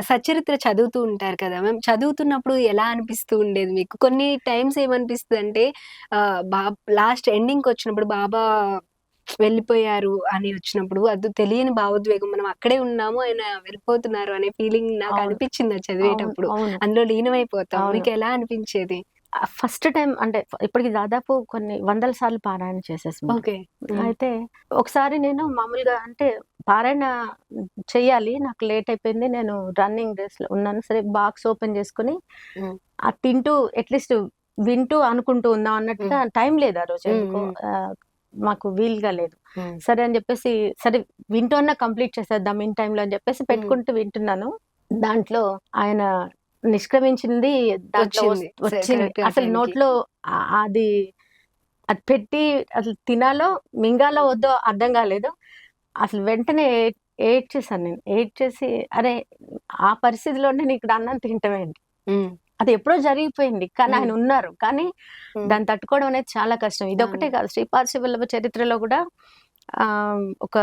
సచరిత్ర చదువుతూ ఉంటారు కదా మ్యామ్. చదువుతున్నప్పుడు ఎలా అనిపిస్తూ ఉండేది మీకు? కొన్ని టైమ్స్ ఏమనిపిస్తుంది అంటే బా లాస్ట్ ఎండింగ్ వచ్చినప్పుడు బాబా వెళ్ళిపోయారు అని వచ్చినప్పుడు అది తెలియని భావోద్వేగం మనం అక్కడే ఉన్నాము ఆయన వెళ్ళిపోతున్నారు అనే ఫీలింగ్ నాకు. అనిపించింది చదివేటప్పుడు. అందులో లీనమైపోతాం. మీకు ఎలా అనిపించేది? ఫస్ట్ టైం అంటే ఇప్పటికి దాదాపు కొన్ని వందల సార్లు పారాయణ చేసేసి ఓకే. అయితే ఒకసారి నేను మామూలుగా అంటే పారాయణ చెయ్యాలి నాకు లేట్ అయిపోయింది నేను రన్నింగ్ రేస్లో ఉన్నాను. సరే బాక్స్ ఓపెన్ చేసుకుని. ఆ తింటూ అట్లీస్ట్ వింటూ అనుకుంటూ ఉందాం అన్నట్టుగా టైం లేదు ఆ రోజు మాకు వీలుగా లేదు. సరే అని చెప్పేసి సరే వింటూ అన్న కంప్లీట్ చేసేద్దాం ఇన్ టైంలో అని చెప్పేసి పెట్టుకుంటూ వింటున్నాను. దాంట్లో ఆయన నిష్క్రమించింది వచ్చింది. అసలు. నోట్లో అది అది పెట్టి అసలు తినాలో మింగాలో వద్దో అర్థం కాలేదు. అసలు వెంటనే ఎయిట్ చేశాను నేను. ఎయిట్ చేసి అరే ఆ పరిస్థితిలోనే నేను ఇక్కడ అన్నం తింటమేంటి అది ఎప్పుడో జరిగిపోయింది. కానీ ఆయన. ఉన్నారు. కానీ. దాన్ని తట్టుకోవడం అనేది చాలా కష్టం. ఇది ఒకటే కాదు. శ్రీపాద శివల్లభ చరిత్రలో కూడా ఆ ఒక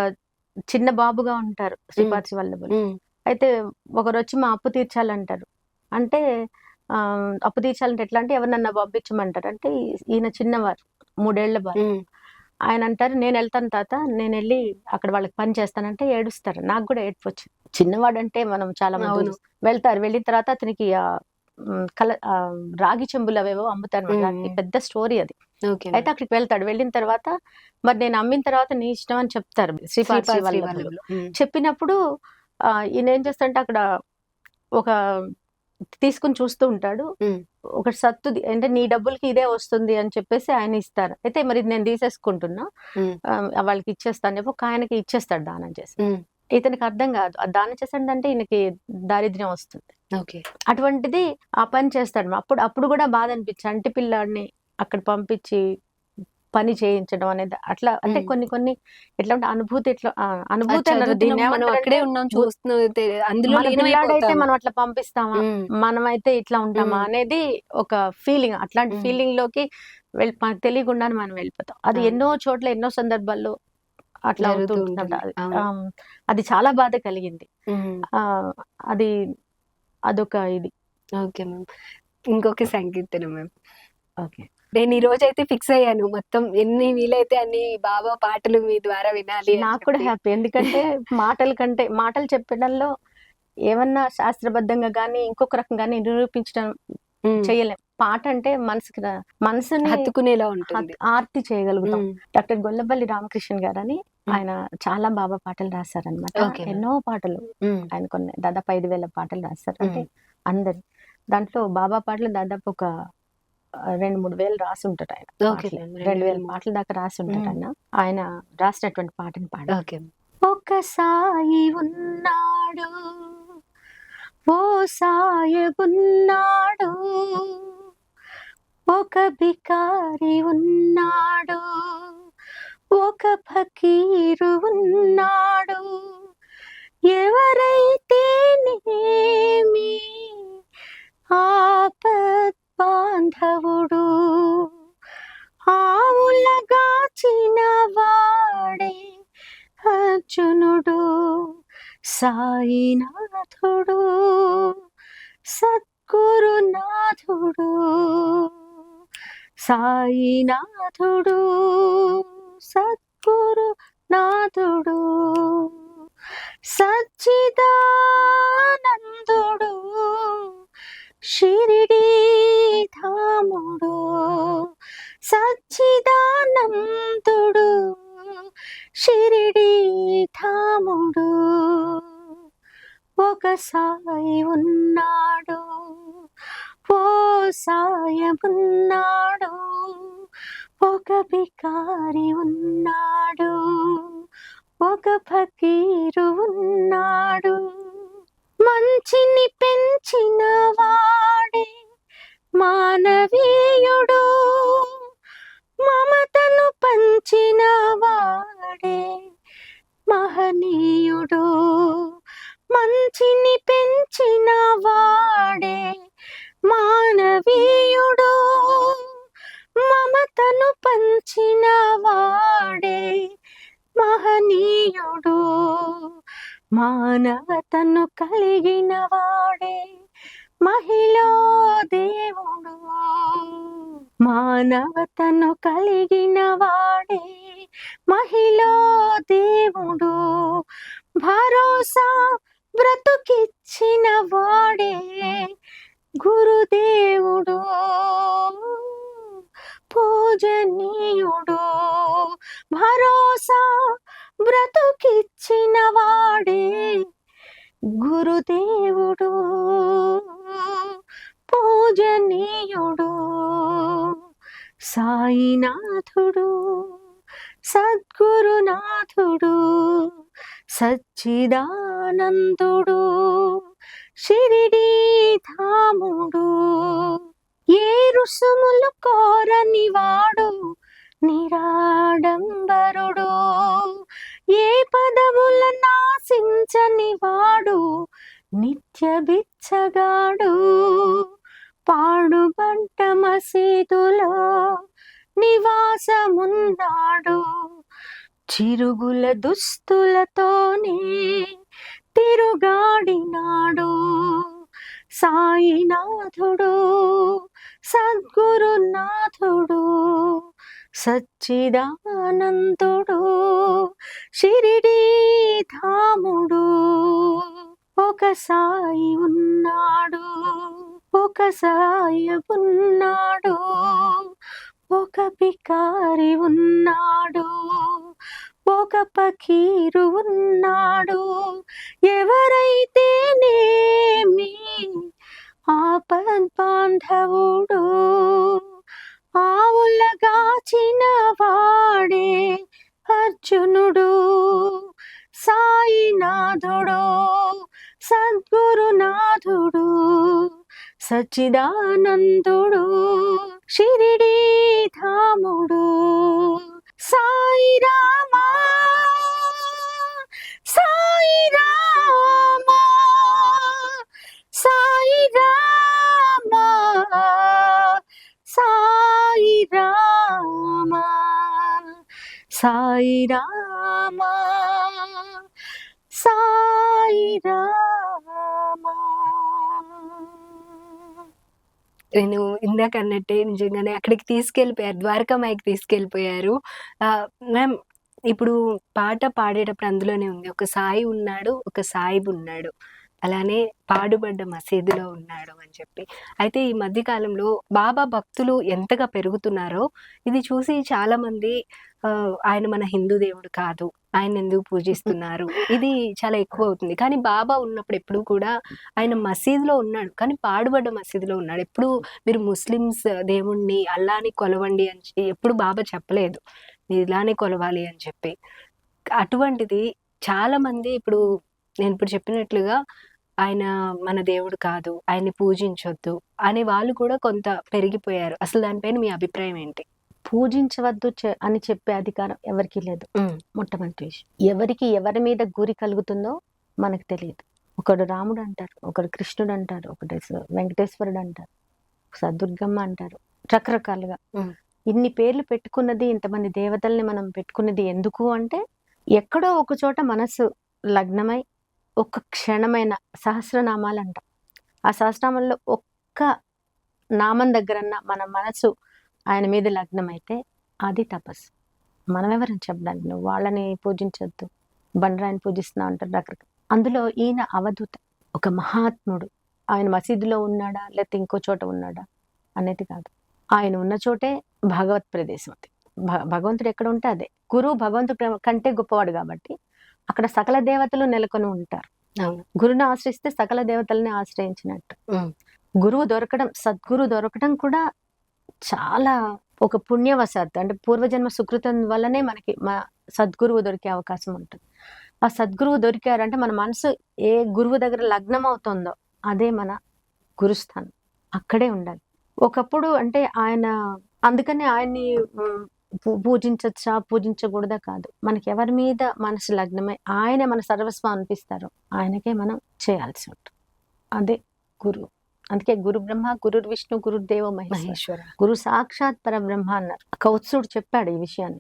చిన్న బాబుగా ఉంటారు శ్రీపాద శివల్లభులు అయితే ఒకరు వచ్చి మా అప్పు తీర్చాలంటారు. అంటే ఆ, అప్పు తీర్చాలంటే ఎట్లా అంటే ఎవరినన్నా పంపించమంటారు. అంటే ఈయన చిన్నవారు మూడేళ్ళ బాబు ఆయన అంటారు నేను వెళ్తాను తాత నేను వెళ్ళి అక్కడ వాళ్ళకి పని చేస్తానంటే ఏడుస్తారు. నాకు కూడా ఏడుపు వచ్చింది చిన్నవాడు అంటే మనం చాలా మంది. వెళ్తారు. వెళ్ళిన తర్వాత అతనికి కల రాగి చెంబులు అవేవో అమ్ముతారు పెద్ద స్టోరీ అది. అయితే అక్కడికి వెళ్తాడు. వెళ్ళిన తర్వాత మరి నేను అమ్మిన తర్వాత నీ ఇష్టం అని చెప్తారు. శ్రీవల్లభులు. చెప్పినప్పుడు ఆ, ఈయన ఏం చేస్తాడంటే అక్కడ ఒక తీసుకుని చూస్తూ ఉంటాడు. ఒక సత్తు అంటే నీ డబ్బులకి ఇదే వస్తుంది అని చెప్పేసి ఆయన ఇస్తారు. అయితే మరి నేను తీసేసుకుంటున్నా. వాళ్ళకి ఇచ్చేస్తాను చెప్పి ఒక ఆయనకి ఇచ్చేస్తాడు దానం చేసి. ఇతనికి అర్థం కాదు. ఆ దానం చేస్తాడంటే ఈయనకి దారిద్ర్యం వస్తుంది. ఓకే. అటువంటిది ఆ పని చేస్తాడు. అప్పుడు అప్పుడు కూడా బాధ అనిపించి అంటి పిల్లాడిని అక్కడ పంపించి పని చేయించడం అనేది అట్లా అంటే. కొన్ని కొన్ని ఎట్లా అంటే అనుభూతి ఎట్లా అనుభూతి అన్నారు. దీన్ని అక్కడే ఉన్నాం అందులో మన పిల్లాడైతే లీనమైపోతాం. మనం అట్లా పంపిస్తామా మనమైతే ఇట్లా ఉంటామా. అనేది ఒక ఫీలింగ్ అట్లాంటి. ఫీలింగ్లోకి వెళ్ళి మనకు తెలియకుండానే మనం వెళ్ళిపోతాం అది. ఎన్నో చోట్ల ఎన్నో సందర్భాల్లో అట్లా. అది చాలా బాధ కలిగింది అది అదొక ఇది ఓకే మ్యామ్ ఇంకొక సంకీర్తన మ్యామ్ ఓకే నేను ఈ రోజు అయితే ఫిక్స్ అయ్యాను. మొత్తం ఎన్ని వీలైతే అన్ని బాబా పాటలు మీ ద్వారా వినాలి నాకు కూడా. హ్యాపీ. ఎందుకంటే మాటల కంటే మాటలు చెప్పడంలో ఏమన్నా శాస్త్రబద్ధంగా కానీ ఇంకొక రకం కానీ నిరూపించడం చేయలేం. పాట అంటే మనసుకి మనసుని హత్తుకునేలా ఉంటుంది. ఆర్తి చేయగలుగుతాం. డాక్టర్ గొల్లపల్లి రామకృష్ణ గారు అని. ఆయన చాలా బాబా పాటలు రాశారనమాట. ఎన్నో పాటలు ఆయన కొన్ని దాదాపు ఐదు వేల పాటలు రాస్తారు అంటే. అందరి దాంట్లో బాబా పాటలు దాదాపు ఒక రెండు మూడు వేలు రాసి ఉంటారు ఆయన. రెండు వేల. పాటల దాకా రాసి ఉంటారు మ్మ్. ఆయన రాసినటువంటి పాటని పాడ ఒక సాయి ఉన్నాడు ఓ సాయబున్నాడు ఒక బికారి ఉన్నాడు ఒక ఫకీరు ఉన్నాడు ఎవరైతేనేమి ఆపత్ బాంధవుడు ఆవులగాచిన వాడే అర్జునుడు సాయినాథుడు సద్గురునాథుడు సాయినాథుడు సద్గురునాథుడు సచ్చిదానందుడు. షిరిడి ధాముడు సచ్చిదానందుడు షిరిడి ధాముడు ఒక సాయి ఉన్నాడు ఓ సాయమున్నాడు ఒక బికారి ఉన్నాడు ఒక ఫకీరు ఉన్నాడు. మంచిని పెంచిన వాడే మానవీయుడు. మమతను పంచిన వాడే మహనీయుడు. మంచిని పెంచిన వాడే మానవీయుడు. మమతను పంచిన వాడే మహనీయుడు. మానవతను కలిగిన వాడే మహిళ దేవుడు. మానవతను కలిగిన వాడే మహిళ దేవుడు. భరోసా బ్రతుకిచ్చిన వాడే గురుదేవుడు పూజనీయుడు. భరోసా బ్రతుకిచ్చిన వాడే గురుదేవుడు పూజనీయుడు సాయినాథుడు సద్గురునాథుడు సచ్చిదానందుడు షిరిడి ధాముడు. ఏ రుసుములు కోరని వాడు నిరాడంబరుడు. ఏ పదవుల నాశించని వాడు నిత్య బిచ్చగాడు. పాడుబంట మసీదులో నివాసమున్నాడు. చిరుగుల దుస్తులతోనే తిరుగాడినాడు. సాయినాథుడు సద్గురునాథుడు సచ్చిదానందుడు షిరిడీ ధాముడు. ఒక సాయి ఉన్నాడు ఒక సాయి ఉన్నాడు. ఒక పికారి ఉన్నాడు ఒక పకీరు ఉన్నాడు. ఎవరైతేనేమి ఆపద్ బాంధవుడు ఆవులగా అర్జునుడు సాయినాథుడు సద్గురునాథుడు సచిదానందుడు షిరిడి ధాముడు సాయి రామా సాయి రామా సాయి రామా. నేను ఇందాక అన్నట్టే నిజంగానే అక్కడికి తీసుకెళ్ళిపోయారు ద్వారకా మైకి తీసుకెళ్ళిపోయారు. మ్యామ్ ఇప్పుడు పాట పాడేటప్పుడు అందులోనే ఉంది ఒక సాయి ఉన్నాడు ఒక సాయిబు ఉన్నాడు. అలానే పాడుబడ్డ మసీదులో ఉన్నాడు అని చెప్పి. అయితే ఈ మధ్యకాలంలో బాబా భక్తులు ఎంతగా పెరుగుతున్నారో ఇది చూసి చాలా మంది ఆయన మన హిందూ దేవుడు కాదు ఆయన ఎందుకు పూజిస్తున్నారు? ఇది చాలా ఎక్కువ అవుతుంది. కానీ బాబా ఉన్నప్పుడు ఎప్పుడు కూడా ఆయన మసీదులో ఉన్నాడు. కానీ పాడుబడ్డ మసీదులో ఉన్నాడు. ఎప్పుడు మీరు ముస్లిమ్స్ దేవుణ్ణి అల్లాని కొలవండి అని ఎప్పుడు బాబా చెప్పలేదు. మీరు ఇలానే కొలవాలి అని చెప్పి. అటువంటిది చాలా మంది ఇప్పుడు నేను ఇప్పుడు చెప్పినట్లుగా ఆయన మన దేవుడు కాదు ఆయన్ని పూజించొద్దు అనే వాళ్ళు కూడా కొంత పెరిగిపోయారు. అసలు దానిపైన మీ అభిప్రాయం ఏంటి? పూజించవద్దు అని చెప్పే అధికారం ఎవరికీ లేదు. మొట్టమొదటి విషయం. ఎవరికి ఎవరి మీద గురి కలుగుతుందో మనకు తెలియదు. ఒకడు రాముడు అంటారు ఒకడు కృష్ణుడు అంటారు ఒకటి వెంకటేశ్వరుడు అంటారు ఒకసారి దుర్గమ్మ అంటారు రకరకాలుగా. ఇన్ని పేర్లు పెట్టుకున్నది ఇంతమంది దేవతల్ని మనం పెట్టుకున్నది ఎందుకు అంటే ఎక్కడో ఒక చోట మనసు లగ్నమై ఒక్క క్షణమైన సహస్రనామాలు అంటాం ఆ సహస్రనామంలో ఒక్క నామం దగ్గరన్న మన మనసు ఆయన మీద లగ్నమైతే అది తపస్సు. మనం ఎవరని చెప్పడానికి? నువ్వు వాళ్ళని పూజించొద్దు. బండరాయిని పూజిస్తున్నావు అంటారు రకరకాల అందులో ఈయన అవధూత ఒక మహాత్ముడు. ఆయన మసీదులో ఉన్నాడా? లేకపోతే ఇంకో చోట ఉన్నాడా? అనేది కాదు. ఆయన ఉన్న చోటే భగవత్ ప్రదేశం అది. భగవంతుడు ఎక్కడ ఉంటే అదే. గురువు భగవంతుడు కంటే గొప్పవాడు కాబట్టి అక్కడ సకల దేవతలు నెలకొని ఉంటారు. గురుని ఆశ్రయిస్తే సకల దేవతల్ని ఆశ్రయించినట్టు. గురువు దొరకడం సద్గురు దొరకడం కూడా చాలా ఒక పుణ్యవశాత్తు. అంటే పూర్వజన్మ సుకృతం వల్లనే మనకి మా సద్గురువు దొరికే అవకాశం ఉంటుంది. ఆ సద్గురువు దొరికారంటే మన మనసు ఏ గురువు దగ్గర లగ్నం అవుతుందో అదే మన గురుస్థానం. అక్కడే ఉండాలి. ఒకప్పుడు అంటే ఆయన అందుకని ఆయన్ని పూజించచ్చా? పూజించకూడదా? కాదు. మనకి ఎవరి మీద మనసు లగ్నమై ఆయన మన సర్వస్వం అనిపిస్తారో ఆయనకే మనం చేయాల్సి ఉంటుంది. అదే గురువు. అందుకే గురు బ్రహ్మ గురు విష్ణు గురు దేవ మహేశ్వర. గురు సాక్షాత్ పరబ్రహ్మ అన్నారు. కౌత్సుడు చెప్పాడు ఈ విషయాన్ని.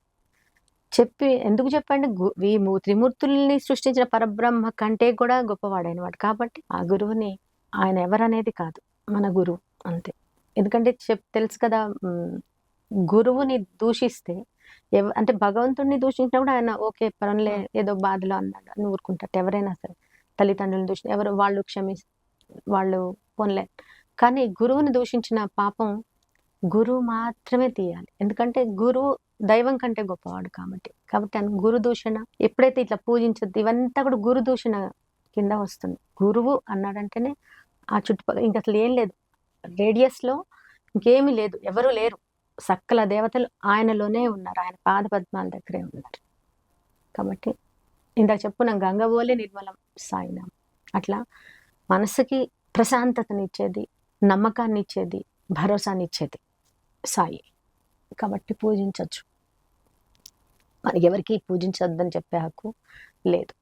చెప్పి ఎందుకు చెప్పండి? ఈ త్రిమూర్తుల్ని సృష్టించిన పరబ్రహ్మ కంటే కూడా గొప్పవాడైన వాడు కాబట్టి ఆ గురువుని ఆయన ఎవరనేది కాదు. మన గురువు అంతే. ఎందుకంటే చెప్ తెలుసు కదా గురువుని దూషిస్తే ఎవ అంటే భగవంతుడిని దూషించినా కూడా ఆయన ఓకే పనులే ఏదో బాధలో అన్నాడు అని ఊరుకుంటారు. ఎవరైనా సరే తల్లిదండ్రులను దూషి ఎవరు వాళ్ళు క్షమి వాళ్ళు పోన్లే. కానీ గురువుని దూషించిన పాపం గురువు మాత్రమే తీయాలి. ఎందుకంటే గురువు దైవం కంటే గొప్పవాడు కాబట్టి. కాబట్టి ఆయన గురు దూషణ ఎప్పుడైతే ఇట్లా పూజించద్దు ఇవంతా కూడా గురు దూషణ కింద వస్తుంది. గురువు అన్నాడంటేనే ఆ చుట్టుపక్కల ఇంకా అసలు ఏం లేదు. రేడియస్లో ఇంకేమీ లేదు. ఎవరు లేరు. సకల దేవతలు ఆయనలోనే ఉన్నారు. ఆయన పాద పద్మాల దగ్గరే ఉన్నారు. కాబట్టి ఇందాక చెప్పుకున్నాం గంగబోలే నిర్మలం సాయినాం అట్లా మనసుకి ప్రశాంతతనిచ్చేది నమ్మకాన్ని ఇచ్చేది భరోసాని ఇచ్చేది సాయి. కాబట్టి పూజించవచ్చు మనకి ఎవరికి పూజించొద్దని చెప్పే హక్కు లేదు.